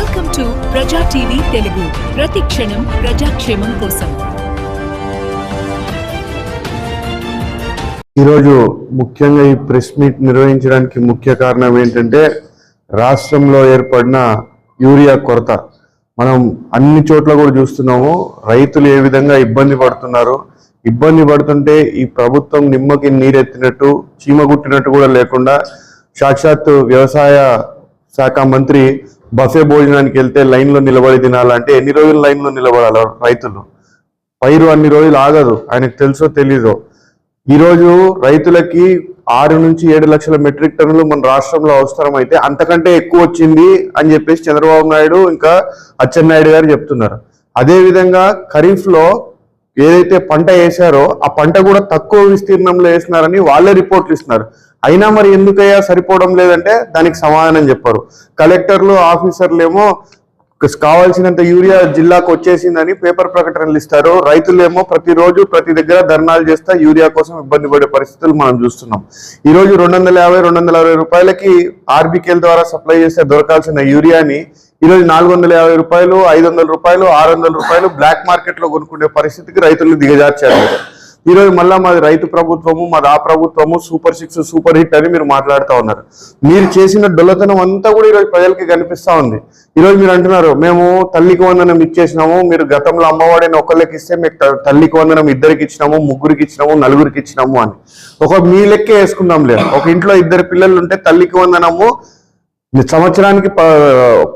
Welcome to Praja TV Telugu ప్రతి క్షణం ప్రజాక్షేమం కోసం ఈరోజు ముఖ్యంగా ఈ ప్రెస్ మీట్ నిర్వహించడానికి ముఖ్య కారణం ఏంటంటే రాష్ట్రంలో ఏర్పడిన యూరియా కొరత. మనం అన్ని చోట్ల కూడా చూస్తున్నాము రైతులు ఏ విధంగా ఇబ్బంది పడుతున్నారు. ఇబ్బంది పడుతుంటే ఈ ప్రభుత్వం నిమ్మకి నీరెత్తినట్టు చీమ కుట్టినట్టు కూడా లేకుండా సాక్షాత్తు వ్యవసాయ శాఖ మంత్రి బసే భోజనానికి వెళ్తే లైన్లో నిలబడి తినాలంటే ఎన్ని రోజులు లైన్లో నిలబడాలి రైతులు? పైరు అన్ని రోజులు ఆగదు. ఆయనకు తెలుసో తెలీదో? ఈరోజు రైతులకి ఆరు నుంచి ఏడు లక్షల మెట్రిక్ టన్నులు మన రాష్ట్రంలో అవసరం అయితే అంతకంటే ఎక్కువ వచ్చింది అని చెప్పేసి చంద్రబాబు నాయుడు ఇంకా అచ్చెన్నాయుడు గారు చెప్తున్నారు. అదేవిధంగా ఖరీఫ్లో ఏదైతే పంట వేశారో ఆ పంట కూడా తక్కువ విస్తీర్ణంలో వేసినారని వాళ్ళే రిపోర్ట్లు ఇస్తున్నారు. అయినా మరి ఎందుకయ్యా సరిపోవడం లేదంటే దానికి సమాధానం చెప్పారు. కలెక్టర్లు ఆఫీసర్లు ఏమో కావాల్సినంత యూరియా జిల్లాకు వచ్చేసిందని పేపర్ ప్రకటనలు ఇస్తారు. రైతులేమో ప్రతిరోజు ప్రతి దగ్గర ధర్నాలు చేస్తా యూరియా కోసం ఇబ్బంది పడే పరిస్థితులు మనం చూస్తున్నాం. ఈ రోజు రెండు వందల యాభై రెండు వందల అరవై రూపాయలకి ఆర్బికేల్ ద్వారా సప్లై చేస్తే దొరకాల్సిన యూరియాని ఈ రోజు నాలుగు వందల యాభై రూపాయలు ఐదు వందల రూపాయలు ఆరు వందల రూపాయలు బ్లాక్ మార్కెట్లో కొనుక్కునే పరిస్థితికి రైతులు దిగజార్చారు. ఈరోజు మళ్ళీ మళ్ళా మాది రైతు ప్రభుత్వము మాది ఆ ప్రభుత్వము సూపర్ సిక్స్ సూపర్ హిట్ అని మీరు మాట్లాడుతూ ఉన్నారు. మీరు చేసిన డొల్లతనం అంతా కూడా ఈరోజు ప్రజలకి కనిపిస్తా ఉంది. ఈరోజు మీరు అంటున్నారు మేము తల్లికి వందనం ఇచ్చేసినాము మీరు గతంలో అమ్మవాడిని ఒకళ్ళకి ఇస్తే మీకు తల్లికి వందనం ఇద్దరికి ఇచ్చినాము ముగ్గురికి ఇచ్చినాము నలుగురికి ఇచ్చినాము అని. ఒక మీ లెక్కే వేసుకుందాం లేదు. ఒక ఇంట్లో ఇద్దరు పిల్లలు ఉంటే తల్లికి వందనము సంవత్సరానికి ప-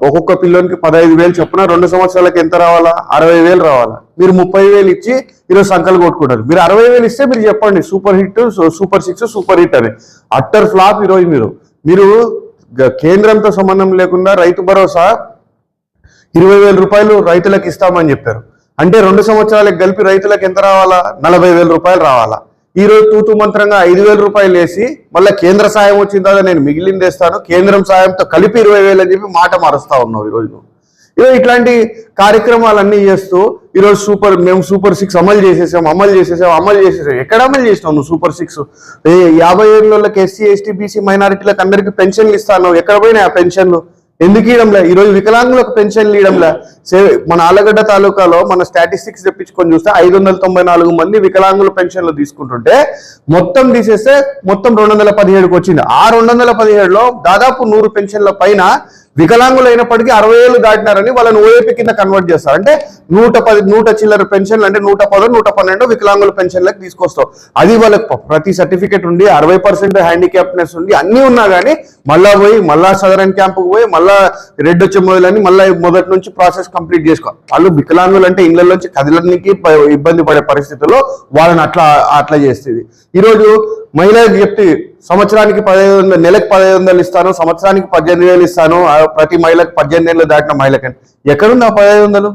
ఒక్కొక్క పిల్లోనికి పదహైదు వేలు చొప్పున రెండు సంవత్సరాలకి ఎంత రావాలా? అరవై వేలు రావాలా? మీరు ముప్పై వేలు ఇచ్చి ఈరోజు సంకలు కొట్టుకుంటారు. మీరు అరవై వేలు ఇస్తే మీరు చెప్పండి super hit super six super hit అని. అట్టర్ ఫ్లాప్ ఈరోజు మీరు. మీరు కేంద్రంతో సంబంధం లేకుండా రైతు భరోసా ఇరవై వేల రూపాయలు రైతులకు ఇస్తామని చెప్పారు. అంటే రెండు సంవత్సరాలకు కలిపి రైతులకు ఎంత రావాలా? నలభై వేల రూపాయలు రావాలా? ఈరోజు తూతు మంత్రంగా ఐదు వేల రూపాయలు వేసి మళ్ళీ కేంద్ర సాయం వచ్చిన తర్వాత నేను మిగిలింది వేస్తాను. కేంద్రం సాయంతో కలిపి ఇరవై వేలు అని చెప్పి మాట మారుస్తా ఉన్నావు ఈరోజు నువ్వు. ఈరోజు ఇట్లాంటి కార్యక్రమాలన్నీ చేస్తూ ఈరోజు సూపర్ మేము సూపర్ సిక్స్ అమలు చేసేసాం అమలు చేసేసాం అమలు చేసేసాం. ఎక్కడ అమలు చేసినావు నువ్వు సూపర్ సిక్స్? ఏ యాభై ఏళ్ళకి ఎస్సీ ఎస్టీ బీసీ మైనారిటీలకు అందరికీ పెన్షన్లు ఇస్తాను ఎక్కడ పోయినాయి ఆ పెన్షన్లు? ఎందుకు ఇవ్వడంలే? ఈరోజు వికలాంగులకు పెన్షన్లు ఇవ్వడంలే. సే- మన ఆలగడ్డ తాలూకాలో మన స్టాటిస్టిక్స్ తెప్పించుకొని చూస్తే ఐదు వందల తొంభై నాలుగు మంది వికలాంగుల పెన్షన్లు తీసుకుంటుంటే మొత్తం తీసేస్తే మొత్తం రెండు వందల పదిహేడుకి వచ్చింది. ఆ రెండు వందల పదిహేడులో దాదాపు నూరు పెన్షన్ల పైన వికలాంగులు అయినప్పటికీ అరవై ఏళ్ళు దాటినారని వాళ్ళని ఓఏపీ కింద కన్వర్ట్ చేస్తారు. అంటే నూట పది నూట చిల్లర పెన్షన్లు అంటే నూట పదో నూట పన్నెండు వికలాంగుల పెన్షన్లకు తీసుకొస్తాం. అది వాళ్ళకి ప్రతి సర్టిఫికేట్ ఉండి అరవై పర్సెంట్ హ్యాండిక్యాప్నెస్ ఉండి అన్ని ఉన్నా కానీ మళ్ళా పోయి మళ్ళా సదరన్ క్యాంపుకు పోయి మళ్ళా రెడ్ వచ్చే మొదలని మళ్ళీ మొదటి నుంచి ప్రాసెస్ కంప్లీట్ చేసుకో. వాళ్ళు వికలాంగులు అంటే ఇళ్ళలోంచి కదలడానికి ఇబ్బంది పడే పరిస్థితుల్లో వాళ్ళని అట్లా అట్లా చేస్తుంది ఈరోజు మహిళలకు చెప్తే సంవత్సరానికి పదహైదు వందలు నెలకు పదహైదు వందలు ఇస్తాను సంవత్సరానికి పద్దెనిమిది వేలు ఇస్తాను ప్రతి మహిళకు పద్దెనిమిది ఏళ్ళు దాటిన మహిళకని. ఎక్కడుంది ఆ పదహైదు వందలు?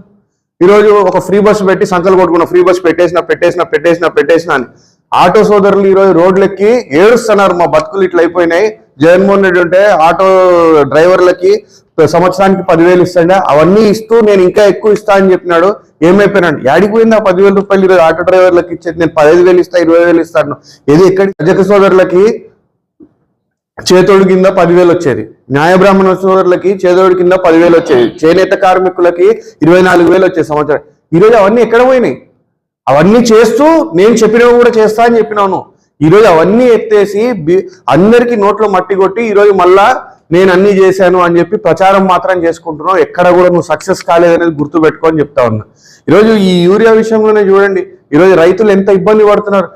ఈరోజు ఒక ఫ్రీ బస్ పెట్టి సంకలు కొట్టుకున్న ఫ్రీ బస్ పెట్టేసిన పెట్టేసిన పెట్టేసిన పెట్టేసిన అని. ఆటో సోదరులు ఈరోజు రోడ్లెక్కి ఏడుస్తున్నారు మా బతుకులు ఇట్లా అయిపోయినాయి. జగన్మోహన్ రెడ్డి ఉంటే ఆటో డ్రైవర్లకి సంవత్సరానికి పదివేలు ఇస్తాండే? అవన్నీ ఇస్తూ నేను ఇంకా ఎక్కువ ఇస్తా అని చెప్పినాడు. ఏమైపోయినాడు? యాడికి పోయింది ఆ పదివేల రూపాయలు ఈరోజు ఆటో డ్రైవర్లకి ఇచ్చేది? నేను పదహైదు వేలు ఇస్తా ఇరవై వేలు ఇస్తాను ఏది ఎక్కడి? రజక సోదరులకి చేతోడు కింద పదివేలు వచ్చేది. న్యాయ బ్రాహ్మణ సోదరులకి చేతోడు కింద పదివేలు వచ్చేది. చేనేత కార్మికులకి ఇరవై నాలుగు వేలు వచ్చేది సంవత్సరం. ఈరోజు అవన్నీ ఎక్కడ పోయినాయి? అవన్నీ చేస్తూ నేను చెప్పినవి కూడా చేస్తా అని చెప్పినాను. ఈరోజు అవన్నీ ఎత్తేసి అందరికీ నోట్లో మట్టి కొట్టి ఈరోజు మళ్ళా నేను అన్ని చేశాను అని చెప్పి ప్రచారం మాత్రం చేసుకుంటున్నావు. ఎక్కడ కూడా నువ్వు సక్సెస్ కాలేదనేది గుర్తు పెట్టుకొని చెప్తా ఉన్నా. ఈరోజు ఈ యూరియా విషయంలోనే చూడండి. ఈరోజు రైతులు ఎంత ఇబ్బంది పడుతున్నారు?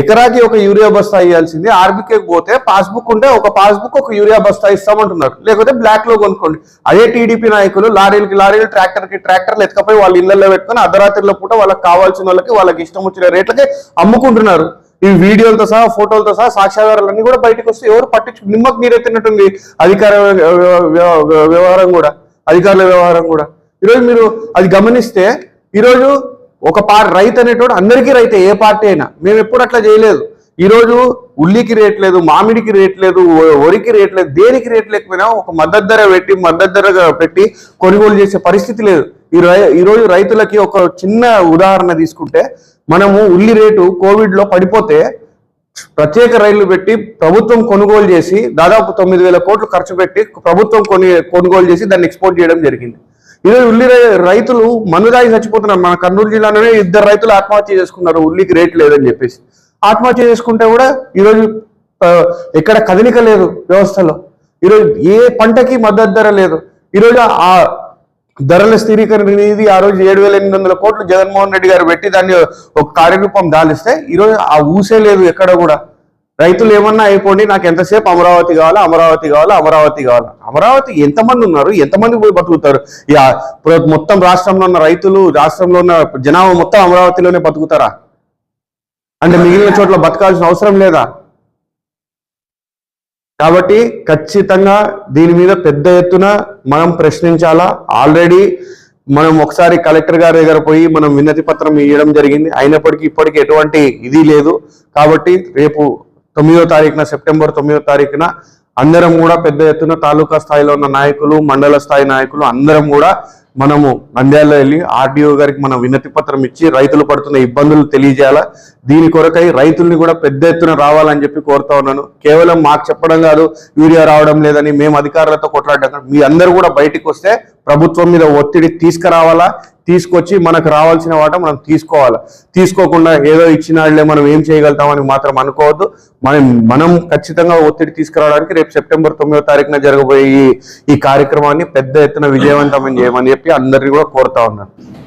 ఎకరాకి ఒక యూరియా బస్తా ఇవ్వాల్సింది ఆర్బీకేకి పోతే పాస్బుక్ ఉంటే ఒక పాస్బుక్ ఒక యూరియా బస్తా ఇస్తామంటున్నారు. లేకపోతే బ్లాక్లో కొనుక్కోండి. అదే టీడీపీ నాయకులు లారీలకి లారీలు ట్రాక్టర్కి ట్రాక్టర్లు ఎత్తుకపోయి వాళ్ళ ఇళ్ళలో పెట్టుకొని అర్ధరాత్రిలో పూట వాళ్ళకి కావాల్సిన వాళ్ళకి వాళ్ళకి ఇష్టం వచ్చిన రేట్లకి అమ్ముకుంటున్నారు. ఈ వీడియోలతో సహా ఫోటోలతో సహా సాక్ష్యాధారాలన్నీ కూడా బయటకు వస్తే ఎవరు పట్టించు నిమ్మకు నీరెత్తినట్టుంది అధికార వ్య- వ్యవహారం కూడా అధికారుల వ్యవహారం కూడా. ఈరోజు మీరు అది గమనిస్తే ఈరోజు ఒక పార్ రైతు అనేటోడు అందరికీ రైతే ఏ పార్టీ అయినా. మేము ఎప్పుడు అట్లా చేయలేదు. ఈరోజు ఉల్లికి రేట్ లేదు మామిడికి రేట్ లేదు వరికి రేట్ లేదు దేనికి రేట్ లేకపోయినా ఒక మద్దతు ధర పెట్టి మద్దతు ధరగా పెట్టి కొనుగోలు చేసే పరిస్థితి లేదు. ఈ రై- రైతులకి ఒక చిన్న ఉదాహరణ తీసుకుంటే మనము ఉల్లి రేటు కోవిడ్లో పడిపోతే ప్రత్యేక రైళ్ళు పెట్టి ప్రభుత్వం కొనుగోలు చేసి దాదాపు తొమ్మిది వేల కోట్లు ఖర్చు పెట్టి ప్రభుత్వం కొని కొనుగోలు చేసి దాన్ని ఎక్స్పోర్ట్ చేయడం జరిగింది. ఈరోజు ఉల్లి రైతులు మనుదాయి చచ్చిపోతున్నారు. మన కర్నూలు జిల్లాలోనే ఇద్దరు రైతులు ఆత్మహత్య చేసుకున్నారు. ఉల్లికి రేట్ లేదని చెప్పేసి. ఆత్మహత్య చేసుకుంటే కూడా ఈరోజు ఎక్కడ కదలిక లేదు వ్యవస్థలో. ఈరోజు ఏ పంటకి మద్దతు ధర లేదు. ఈరోజు ఆ ధరల స్థిరీకరణ నిధి ఆ రోజు ఏడు వేల ఎనిమిది వందల కోట్లు జగన్మోహన్ రెడ్డి గారు పెట్టి దాన్ని ఒక కార్యరూపం దాలిస్తే ఈరోజు ఆ ఊసే లేదు ఎక్కడ కూడా. రైతులు ఏమన్నా అయిపోండి నాకు ఎంతసేపు అమరావతి కావాలా అమరావతి కావాలా అమరావతి కావాలా? అమరావతి ఎంతమంది ఉన్నారు ఎంతమంది పోయి బతుకుతారు? మొత్తం రాష్ట్రంలో ఉన్న రైతులు రాష్ట్రంలో ఉన్న జనాభా మొత్తం అమరావతిలోనే బతుకుతారా? అంటే మిగిలిన చోట్ల బతకాల్సిన అవసరం లేదా? కాబట్టి ఖచ్చితంగా దీని మీద పెద్ద ఎత్తున మనం ప్రశ్నించాలా? ఆల్రెడీ మనం ఒకసారి కలెక్టర్ గారి దగ్గర పోయి మనం వినతి పత్రం ఇవ్వడం జరిగింది. అయినప్పటికీ ఇప్పటికీ ఎటువంటి ఇది లేదు. కాబట్టి రేపు తొమ్మిదో తారీఖున సెప్టెంబర్ తొమ్మిదో తారీఖున అందరం కూడా పెద్ద ఎత్తున తాలూకా స్థాయిలో ఉన్న నాయకులు మండల స్థాయి నాయకులు అందరం కూడా మనము నంద్యాలలో వెళ్ళి ఆర్డీఓ గారికి మనం వినతి పత్రం ఇచ్చి రైతులు పడుతున్న ఇబ్బందులు తెలియజేయాలా? దీని కొరకై రైతుల్ని కూడా పెద్ద ఎత్తున రావాలని చెప్పి కోరుతా ఉన్నాను. కేవలం మాకు చెప్పడం కాదు యూరియా రావడం లేదని మేము అధికారులతో కొట్లాడడం మీ అందరూ కూడా బయటికి వస్తే ప్రభుత్వం మీద ఒత్తిడి తీసుకురావాలా? తీసుకొచ్చి మనకు రావాల్సిన వాట మనం తీసుకోవాలి. తీసుకోకుండా ఏదో ఇచ్చినాళ్ళే మనం ఏం చేయగలుగుతామని మాత్రం అనుకోవద్దు. మనం మనం ఖచ్చితంగా ఒత్తిడి తీసుకురావడానికి రేపు సెప్టెంబర్ తొమ్మిదో తారీఖున జరగబోయే ఈ- కార్యక్రమాన్ని పెద్ద ఎత్తున విజయవంతం చేయమని చెప్పి అందరినీ కూడా కోరుతా ఉన్నాను.